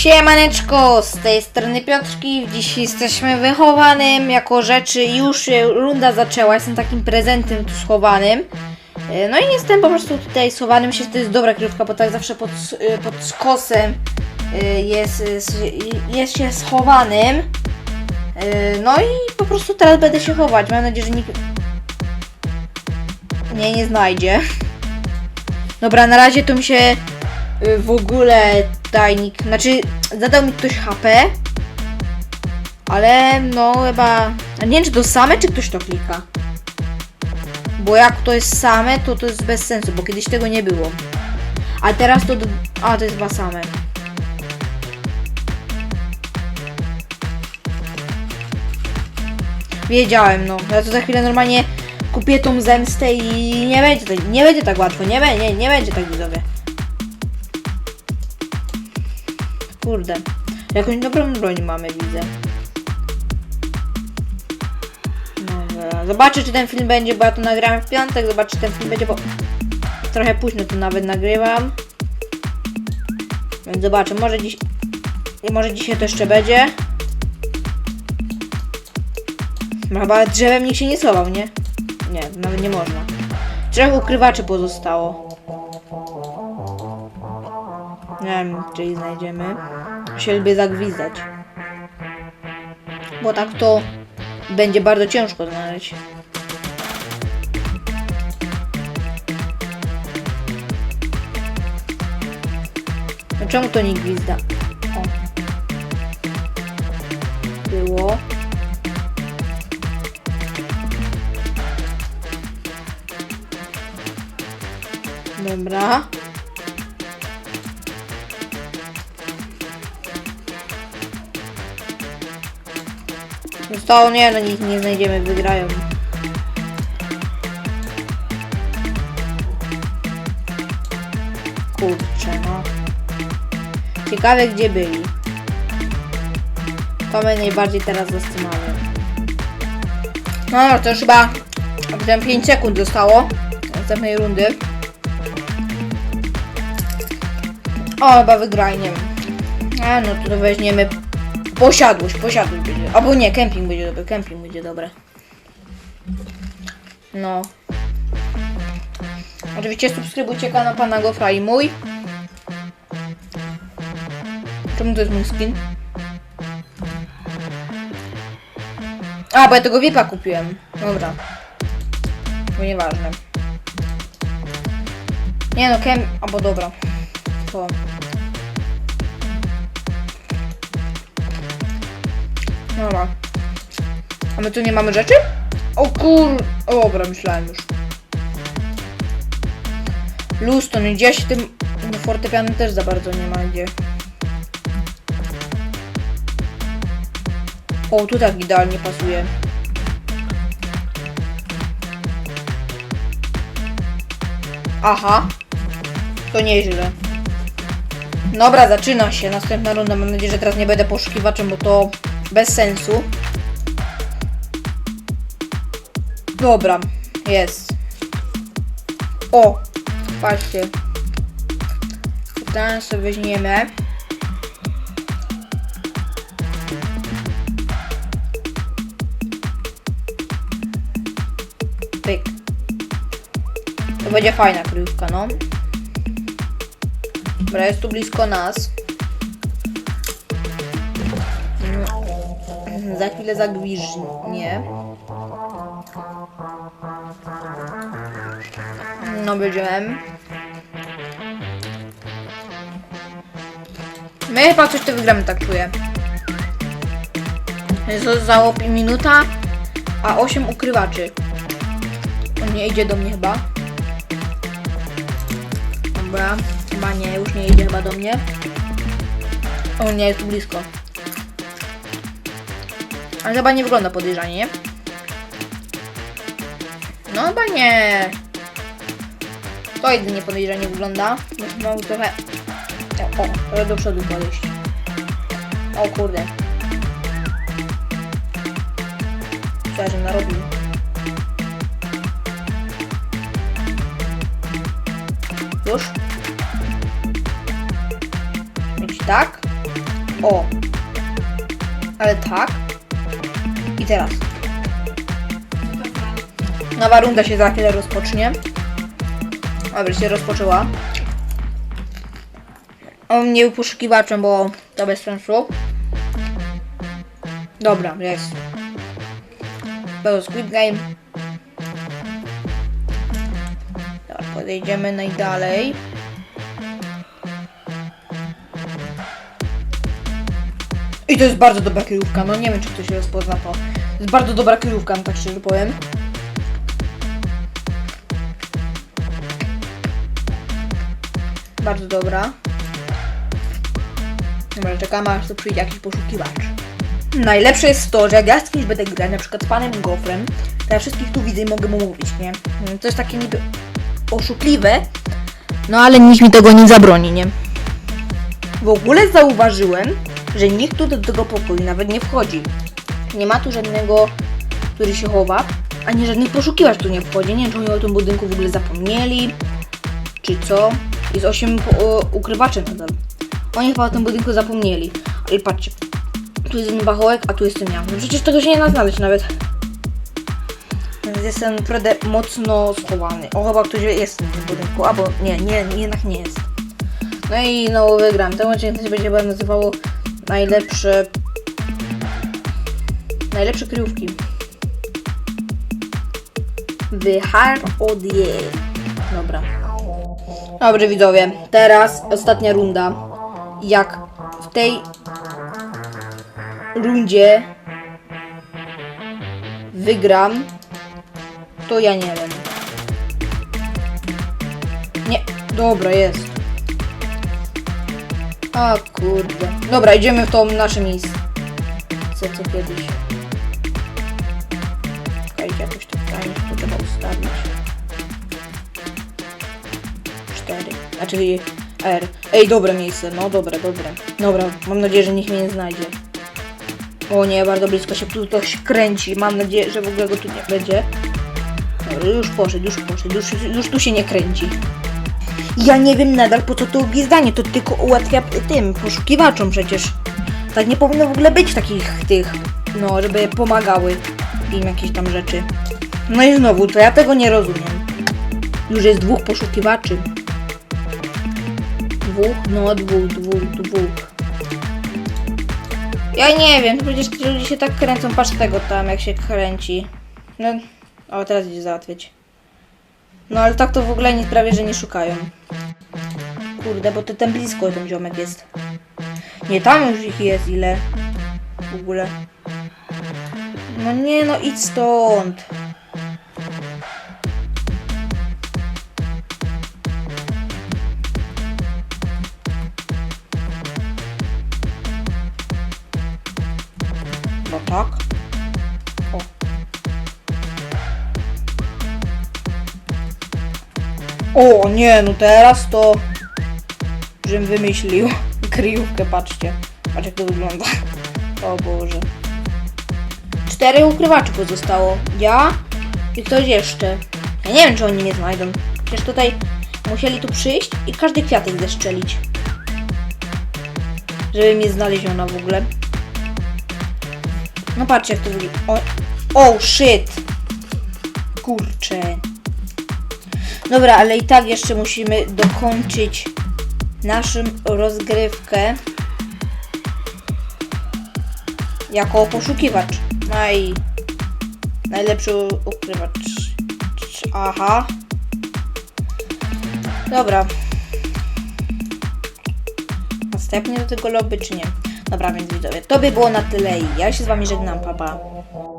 Siemaneczko, z tej strony Piotrki, dziś jesteśmy wychowanym jako rzeczy, już runda zaczęła, jestem takim prezentem tu schowanym. E, No i jestem po prostu tutaj schowany, myślę, że to jest dobra kryjówka, bo tak zawsze pod, e, pod skosem e, jest, jest, się schowanym. No i po prostu teraz będę się chować, mam nadzieję, że nikt mnie nie znajdzie. Dobra, na razie to mi się w ogóle tajnik, znaczy zadał mi ktoś HP, ale no chyba, nie wiem czy to same, czy ktoś to klika. Bo jak to jest same, to to jest bez sensu, bo kiedyś tego nie było. A teraz to, a to jest chyba same. Wiedziałem, no. Ja to za chwilę normalnie kupię tą zemstę i nie będzie, tak- nie będzie tak łatwo, nie, nie, nie będzie tak widzowie. Kurde. Jakąś dobrą broń mamy, widzę. Dobra. Zobaczę, czy ten film będzie, bo ja to nagrałem w piątek. Zobaczę, czy ten film będzie, bo trochę późno to nawet nagrywam. Więc zobaczę, może dziś... Może dzisiaj to jeszcze będzie. Chyba drzewem nikt się nie schował, nie? Nie, nawet nie można. Trzech ukrywaczy pozostało. Nie wiem, czy ich znajdziemy. Lubię zagwizdać. Bo tak to będzie bardzo ciężko znaleźć. No czemu to nie gwizda? O. Było. Dobra. Zostało nie, no nic nie znajdziemy, wygrają. Kurczę, no. Ciekawe gdzie byli. To mnie najbardziej teraz zastanawia. No, no, to już chyba tam 5 sekund zostało następnej rundy. O, chyba wygraj. A, no to weźmiemy posiadłość, posiadłość będzie. Albo nie, kemping będzie dobry, kemping będzie dobre. No. Oczywiście subskrybujcie kanał pana Gofra i mój. Czemu to jest mój skin? A, bo ja tego VIPa kupiłem. Dobra. Bo nieważne. Nie no, kem... Albo dobra. To... Dobra. A my tu nie mamy rzeczy? O kur... O, dobra, myślałem już. Luz, to nie gdzieś tym no, fortepianem też za bardzo nie ma gdzie. O, tu tak idealnie pasuje. Aha. To nieźle. Dobra, zaczyna się. Następna runda. Mam nadzieję, że teraz nie będę poszukiwaczem, bo to bez sensu. Dobra, jest. O, patrzcie. Teraz sobie weźmiemy. Pyk. To będzie fajna kryjówka, no. Dobra, jest tu blisko nas. Za chwilę zagwiżdżnie. No będziemy. My chyba coś tu wygramy, tak czuję. Op- minuta, a 8 ukrywaczy. On nie idzie do mnie chyba. Dobra, chyba nie, już nie idzie chyba do mnie. O nie, jest blisko. Ale chyba nie wygląda podejrzanie, nie? No chyba nie. To jedynie podejrzanie wygląda. Mam trochę... O, trochę do przodu podejść. O kurde. Co że narobił? Już? Mieć tak? O. Ale tak. I teraz. Nowa runda się za chwilę rozpocznie. Dobra, się rozpoczęła. On nie był poszukiwaczem, bo to bez sensu. Dobra, jest. Był Squid Game. Dobra, podejdziemy najdalej. I to jest bardzo dobra kryjówka, no nie wiem czy ktoś rozpozna to. To jest bardzo dobra kryjówka, tak szczerze powiem. Bardzo dobra. Dobra, czekamy aż tu przyjdzie jakiś poszukiwacz. Najlepsze jest to, że jak ja z kimś będę grać, na przykład z panem Gofrem, to ja wszystkich tu widzę i mogę mu mówić, nie? Mm, To jest takie niby oszukliwe, no ale nikt mi tego nie zabroni, nie? W ogóle zauważyłem, że nikt tu do tego pokoju nawet nie wchodzi. Nie ma tu żadnego, który się chowa, ani żadnych poszukiwacz tu nie wchodzi. Nie wiem, czy oni o tym budynku w ogóle zapomnieli, czy co. Jest 8 po- ukrywaczy nadal. Oni chyba o tym budynku zapomnieli. Ale patrzcie, tu jest ten wachołek, a tu jestem ja. No przecież tego się nie da znaleźć nawet. Więc jestem naprawdę mocno schowany. O, chyba ktoś jest w tym budynku, albo nie, nie, jednak nie jest. No i no wygram. Ten odcinek będzie nazywało najlepsze... Najlepsze kryjówki. The Hard od Je. Dobra. Dobrze widzowie, teraz ostatnia runda. Jak w tej rundzie wygram, to ja nie wiem. Nie, dobra, jest. A kurde. Dobra, idziemy w to nasze miejsce. Co, co kiedyś. Czekajcie, jakoś tak fajnie to trzeba ustawić. 4. Znaczy R. Ej, dobre miejsce, no dobre, dobre. Dobra, mam nadzieję, że nikt mnie nie znajdzie. O nie, bardzo blisko się tu ktoś kręci. Mam nadzieję, że w ogóle go tu nie będzie. Dobra, już poszedł, już poszedł, już, już tu się nie kręci. Ja nie wiem nadal po co to gwizdanie, to tylko ułatwia tym poszukiwaczom przecież. Tak nie powinno w ogóle być takich tych, no, żeby pomagały im jakieś tam rzeczy. No i znowu, to ja tego nie rozumiem. Już jest dwóch poszukiwaczy. Dwóch? No, dwóch, dwóch, dwóch. Ja nie wiem, przecież ci ludzie się tak kręcą, patrz tego tam, jak się kręci. No, o, teraz idzie załatwić. No, ale tak to w ogóle nie prawie, że nie szukają. Kurde, bo to ten blisko ten ziomek jest. Nie, tam już ich jest ile. W ogóle. No nie, no idź stąd. O. Nie, no teraz to... Żebym wymyślił kryjówkę, patrzcie. Patrz jak to wygląda. O Boże. Cztery ukrywaczy pozostało. Ja i ktoś jeszcze. Ja nie wiem, czy oni nie znajdą. Przecież tutaj musieli tu przyjść i każdy kwiatek zeszczelić. Żeby mnie znaleziono w ogóle. No patrzcie jak to wygląda. O, oh shit! Kurczę. Dobra, ale i tak jeszcze musimy dokończyć naszą rozgrywkę jako poszukiwacz. I najlepszy ukrywacz. Aha. Dobra. Następnie do tego lobby czy nie? Dobra, więc widzowie, to by było na tyle ja się z wami żegnam, papa. Pa.